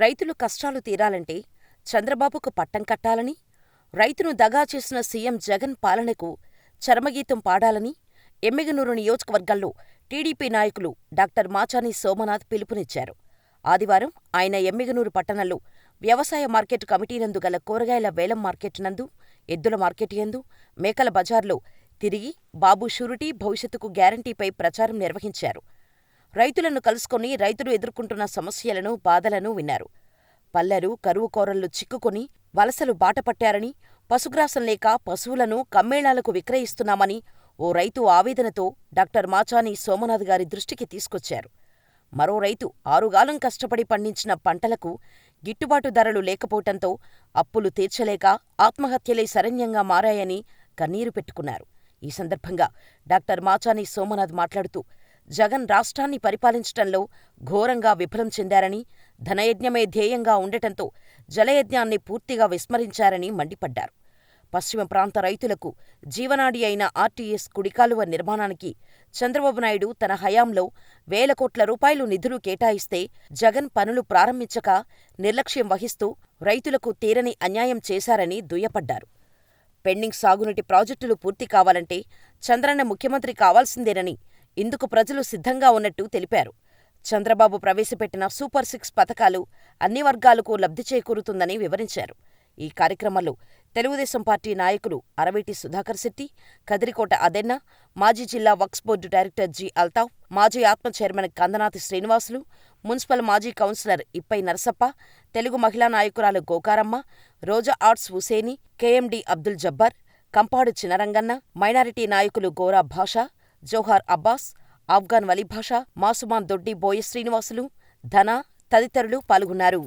రైతులు కష్టాలు తీరాలంటే చంద్రబాబుకు పట్టం కట్టాలని, రైతును దగా చేసిన సీఎం జగన్ పాలనకు చరమగీతం పాడాలని ఎమ్మిగనూరు నియోజకవర్గంలో టీడీపీ నాయకులు డాక్టర్ మాచాని సోమనాథ్ పిలుపునిచ్చారు. ఆదివారం ఆయన ఎమ్మిగనూరు పట్టణంలో వ్యవసాయ మార్కెట్ కమిటీనందు గల కూరగాయల వేలం మార్కెట్ నందు, ఎద్దుల మార్కెట్ యందు, మేకల బజార్లో తిరిగి బాబు షూరిటీ భవిష్యత్తుకు గ్యారంటీపై ప్రచారం నిర్వహించారు. రైతులను కలుసుకొని రైతులు ఎదుర్కొంటున్న సమస్యలను, బాధలను విన్నారు. పల్లెలు కరువు చిక్కుకుని చిక్కుకొని వలసలు బాటపట్టారని, పశుగ్రాసం లేక పశువులను కమ్మేళాలకు విక్రయిస్తున్నామని ఓ రైతు ఆవేదనతో డాక్టర్ మాచాని సోమనాథ్ గారి దృష్టికి తీసుకొచ్చారు. మరో రైతు ఆరుగాలం కష్టపడి పండించిన పంటలకు గిట్టుబాటు ధరలు లేకపోవటంతో అప్పులు తీర్చలేక ఆత్మహత్యలే శరణ్యంగా మారాయని కన్నీరు పెట్టుకున్నారు. ఈ సందర్భంగా డాక్టర్ మాచాని సోమనాథ్ మాట్లాడుతూ జగన్ రాష్ట్రాన్ని పరిపాలించటంలో ఘోరంగా విఫలం చెందారని, ధనయజ్ఞమే ధ్యేయంగా ఉండటంతో జలయజ్ఞాన్ని పూర్తిగా విస్మరించారని మండిపడ్డారు. పశ్చిమ ప్రాంత రైతులకు జీవనాడి అయిన ఆర్టీఎస్ కుడికాలువ నిర్మాణానికి చంద్రబాబు నాయుడు తన హయాంలో వేల కోట్ల రూపాయలు నిధులు కేటాయిస్తే జగన్ పనులు ప్రారంభించక నిర్లక్ష్యం వహిస్తూ రైతులకు తీరని అన్యాయం చేశారని దుయ్యపడ్డారు పెండింగ్ సాగునీటి ప్రాజెక్టులు పూర్తి కావాలంటే చంద్రన్న ముఖ్యమంత్రి కావాల్సిందేనని, ఇందుకు ప్రజలు సిద్ధంగా ఉన్నట్టు తెలిపారు. చంద్రబాబు ప్రవేశపెట్టిన సూపర్ సిక్స్ పథకాలు అన్ని వర్గాలకు లబ్ధి చేకూరుతుందని వివరించారు. ఈ కార్యక్రమంలో తెలుగుదేశం పార్టీ నాయకులు అరవేటి సుధాకర్ శెట్టి, కదిరికోట అదెన్న, మాజీ జిల్లా Waqf board director G. Altaf, మాజీ ఆత్మ చైర్మన్ కందనాతి శ్రీనివాసులు, మున్సిపల్ మాజీ కౌన్సిలర్ ఇప్పై నరసప్ప, తెలుగు మహిళా నాయకురాలు Gokaramma, Roja arts Huseni, KMD Abdul Jabbar Kampadu Chinaranganna, minority నాయకులు గోరా భాషా, జోహార్ అబ్బాస్, ఆఫ్ఘాన్ వలీభాష మాసుమాన్ దొడ్డి బోయ శ్రీనివాసులు, ధన తదితరులు పాల్గొన్నారు.